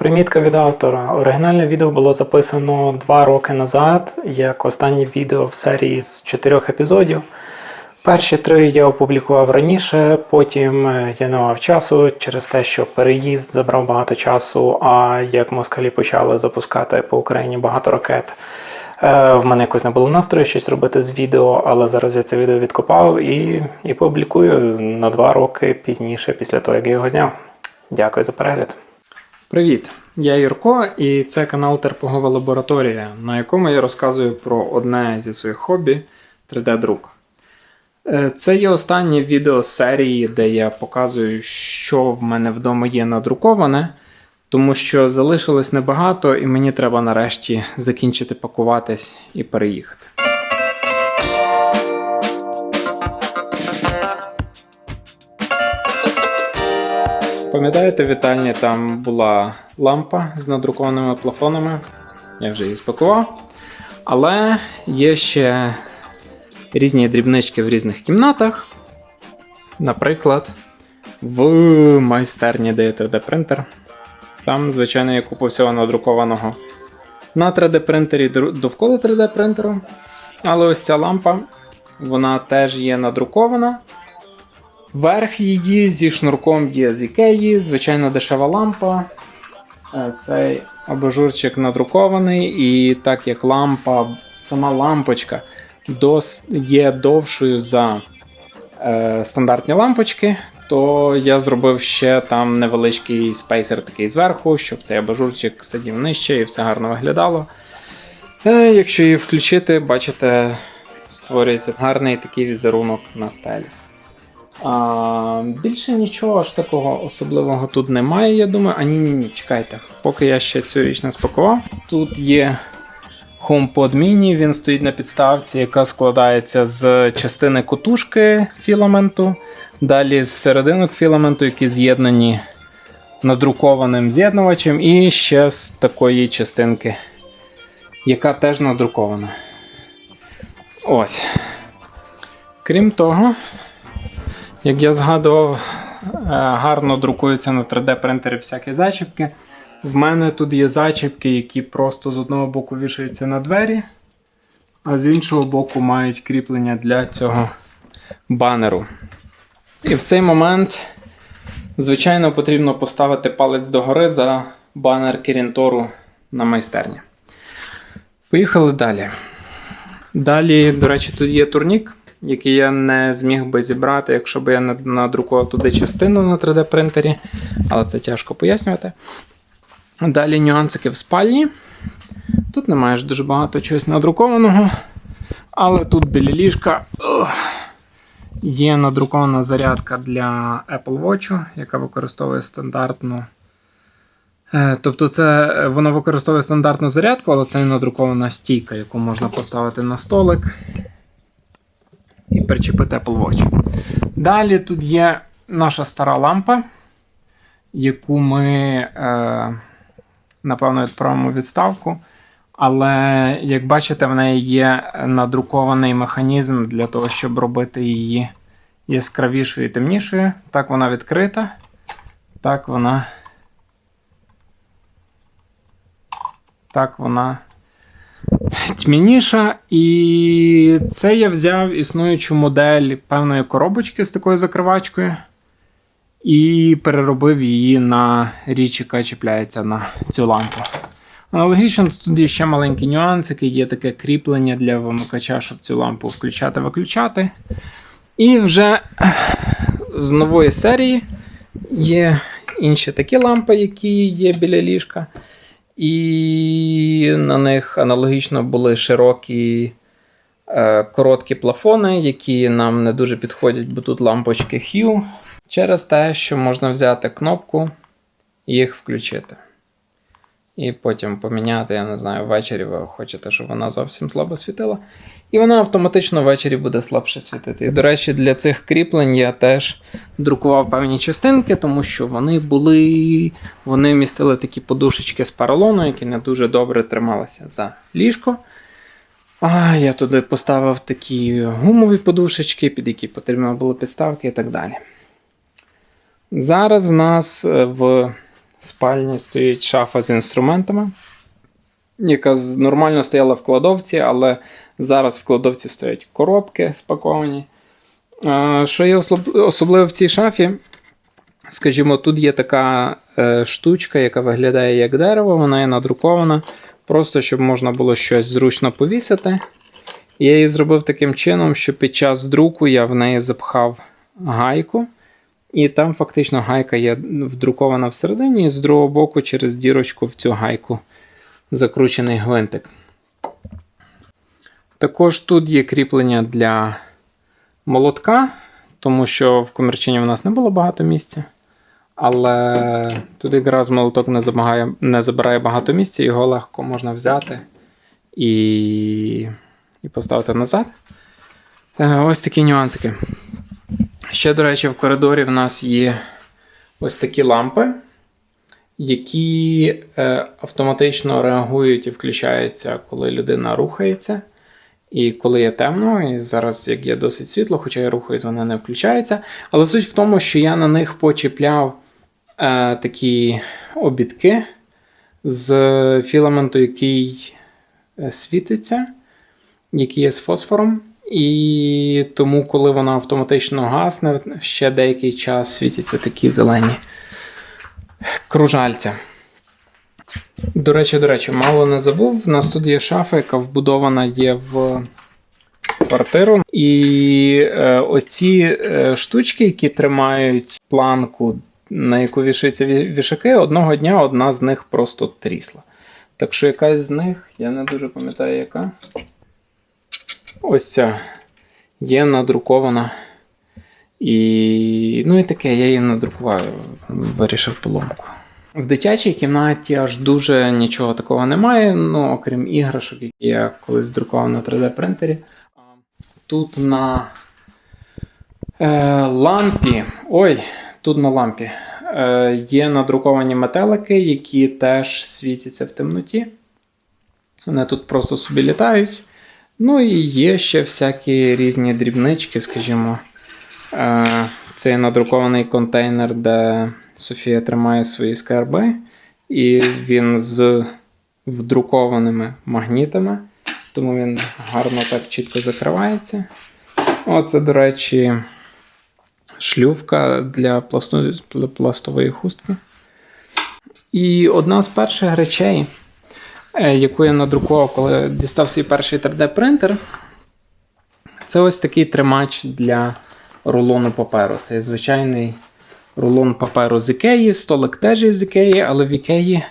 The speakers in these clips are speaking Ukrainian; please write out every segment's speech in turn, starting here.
Примітка від автора. Оригінальне відео було записано два роки назад, як останнє відео в серії з чотирьох епізодів. Перші три я опублікував раніше, потім е, я не мав часу через те, що переїзд забрав багато часу. А як москалі почали запускати по Україні багато ракет, е, в мене якось не було настрою щось робити з відео, але зараз я це відео відкопав і, і публікую на два роки пізніше, після того, як я його зняв. Дякую за перегляд. Привіт! Я Юрко, і це канал Терпогова лабораторія, на якому я розказую про одне зі своїх хобі 3D-друк. Е, Це є останнє відео з серії, де я показую, що в мене вдома є надруковане, тому що залишилось небагато, і мені треба нарешті закінчити пакуватись і переїхати. Пам'ятаєте, в вітальні там була лампа з надрукованими плафонами. Я вже її спакував. Але є ще різні дрібнички в різних кімнатах. Наприклад, в майстерні, де є 3D принтер. Там, звичайно, є купа всього надрукованого на 3D принтері довкола 3D принтеру. Але ось ця лампа, вона теж є надрукована. Верх її зі шнурком є з Ікеї, звичайно дешева лампа. Е, Цей абажурчик надрукований, і так як лампа, сама лампочка є довшою за е, стандартні лампочки, то я зробив ще там невеличкий спейсер такий зверху, щоб цей абажурчик сидів нижче і все гарно виглядало. Е, якщо її включити, бачите, створюється гарний такий візерунок на стелі. А, більше нічого аж такого особливого тут немає, я думаю. А ні, ні, ні, чекайте. Поки я ще цю річ не спакував. Тут є HomePod Mini, він стоїть на підставці, яка складається з частини котушки філаменту, далі з серединок філаменту, які з'єднані надрукованим з'єднувачем, і ще з такої частинки, яка теж надрукована. Ось. Крім того, як я згадував, е, гарно друкуються на 3D принтері всякі зачіпки. В мене тут є зачіпки, які просто з одного боку вішаються на двері, а з іншого боку мають кріплення для цього банеру. І в цей момент, звичайно, потрібно поставити палець догори за банер Кірінтору на майстерні. Поїхали далі. Далі, до речі, тут є турнік, який я не зміг би зібрати, якщо б я надрукував туди частину на 3D принтері, але це тяжко пояснювати. Далі нюансики в спальні. Тут немає ж дуже багато чогось надрукованого, але тут біля ліжка є надрукована зарядка для Apple Watch, яка використовує стандартну. Е, Тобто, це е, воно використовує стандартну зарядку, але це не надрукована стійка, яку можна поставити на столик і причепити Apple Watch. Далі тут є наша стара лампа, яку ми, е, напевно, відправимо у відставку. Але, як бачите, в неї є надрукований механізм для того, щоб робити її яскравішою і темнішою. Так вона відкрита. Так вона. Так вона тьмяніша. І це я взяв існуючу модель певної коробочки з такою закривачкою. І переробив її на річ, яка чіпляється на цю лампу. Аналогічно, тут є ще маленькі нюансики, є таке кріплення для вимикача, щоб цю лампу включати-виключати. І вже з нової серії є інші такі лампи, які є біля ліжка. І на них аналогічно були широкі е, короткі плафони, які нам не дуже підходять, бо тут лампочки Hue. Через те, що можна взяти кнопку і їх включити. І потім поміняти, я не знаю, ввечері ви хочете, щоб вона зовсім слабо світила. І вона автоматично ввечері буде слабше світити. І, до речі, для цих кріплень я теж друкував певні частинки, тому що вони були. Вони містили такі подушечки з поролону, які не дуже добре трималися за ліжко. А я туди поставив такі гумові подушечки, під які потрібно було підставки і так далі. Зараз в нас е, в спальні стоїть шафа з інструментами, яка нормально стояла в кладовці, але зараз в кладовці стоять коробки спаковані. Що є особливо в цій шафі? Скажімо, тут є така е, штучка, яка виглядає як дерево, вона є надрукована, просто щоб можна було щось зручно повісити. Я її зробив таким чином, що під час друку я в неї запхав гайку, і там фактично гайка є вдрукована всередині, і з другого боку через дірочку в цю гайку закручений гвинтик. Також тут є кріплення для молотка, тому що в комірчині в нас не було багато місця. Але тут якраз молоток не забагає, не забирає багато місця, його легко можна взяти і, і поставити назад. Е, Ось такі нюансики. Ще, до речі, в коридорі в нас є ось такі лампи, які е, автоматично реагують і включаються, коли людина рухається. І коли є темно, і зараз, як є досить світло, хоча я рухаюсь, вони не включаються. Але суть в тому, що я на них почіпляв е, такі обідки з філаменту, який е, світиться, який є з фосфором. І тому, коли вона автоматично гасне, ще деякий час світяться такі зелені кружальця. До речі, до речі, мало не забув. У нас тут є шафа, яка вбудована є в квартиру. І е, оці е, штучки, які тримають планку, на яку вішаються вішаки, одного дня одна з них просто трісла. Так що якась з них, я не дуже пам'ятаю, яка. Ось ця є надрукована. І, ну і таке, я її надрукував, вирішив поломку. В дитячій кімнаті аж дуже нічого такого немає, ну, окрім іграшок, які я колись друкував на 3D принтері. Тут на е, лампі. Ой, тут на лампі е, є надруковані метелики, які теж світяться в темноті. Вони тут просто собі літають. Ну і є ще всякі різні дрібнички, скажімо. Е, Це надрукований контейнер, де Софія тримає свої скарби, і він з вдрукованими магнітами, тому він гарно так чітко закривається. Оце, до речі, шлювка для пластової хустки. І одна з перших речей, е, яку я надрукував, коли дістав свій перший 3D-принтер, це ось такий тримач для рулону паперу. Це звичайний рулон паперу з Ікеї, столик теж із Ікеї, але в Ікеї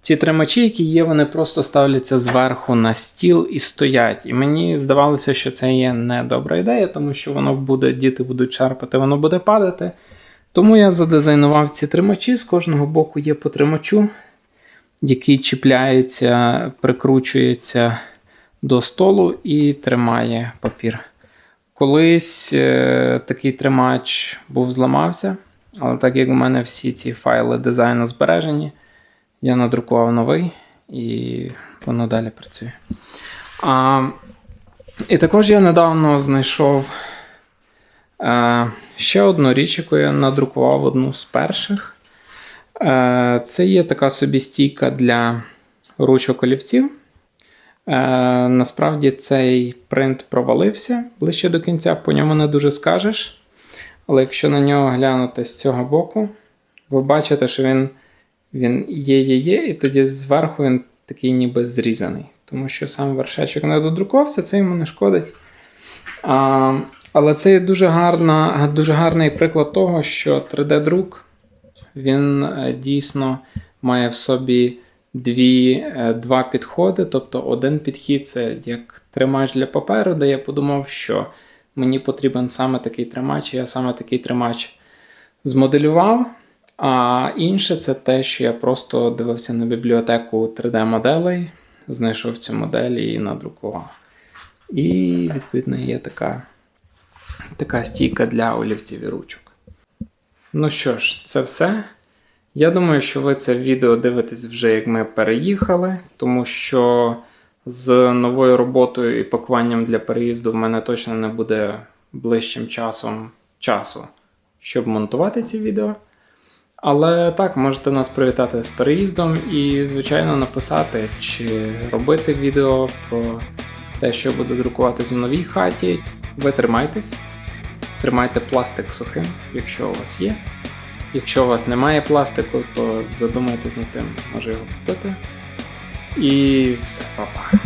ці тримачі, які є, вони просто ставляться зверху на стіл і стоять. І мені здавалося, що це є не добра ідея, тому що воно буде, діти будуть черпати, воно буде падати. Тому я задизайнував ці тримачі. З кожного боку є по тримачу, який чіпляється, прикручується до столу і тримає папір. Колись е, такий тримач був зламався, але так як у мене всі ці файли дизайну збережені, я надрукував новий і воно далі працює. А, і також я недавно знайшов е, ще одну річ, яку я надрукував одну з перших. Е, це є така собі стійка для ручок олівців. Е, насправді цей принт провалився ближче до кінця, по ньому не дуже скажеш. Але якщо на нього глянути з цього боку, ви бачите, що він, він є, є, є, і тоді зверху він такий ніби зрізаний. Тому що сам вершечок не додрукувався, це йому не шкодить. А, але це є дуже, гарна, дуже гарний приклад того, що 3D-друк він е, дійсно має в собі дві, е, два підходи. Тобто, один підхід це як тримач для паперу, де я подумав, що мені потрібен саме такий тримач, і я саме такий тримач змоделював. А інше це те, що я просто дивився на бібліотеку 3D-моделей, знайшов цю модель і надрукував. І, відповідно, є така, така стійка для олівців і ручок. Ну що ж, це все. Я думаю, що ви це відео дивитесь вже як ми переїхали, тому що з новою роботою і пакуванням для переїзду в мене точно не буде ближчим часом часу, щоб монтувати ці відео. Але так, можете нас привітати з переїздом і, звичайно, написати, чи робити відео про те, що буде друкуватись в новій хаті. Ви тримайтесь, тримайте пластик сухим, якщо у вас є. Якщо у вас немає пластику, то задумайтесь над тим, може його купити. І все, па-па.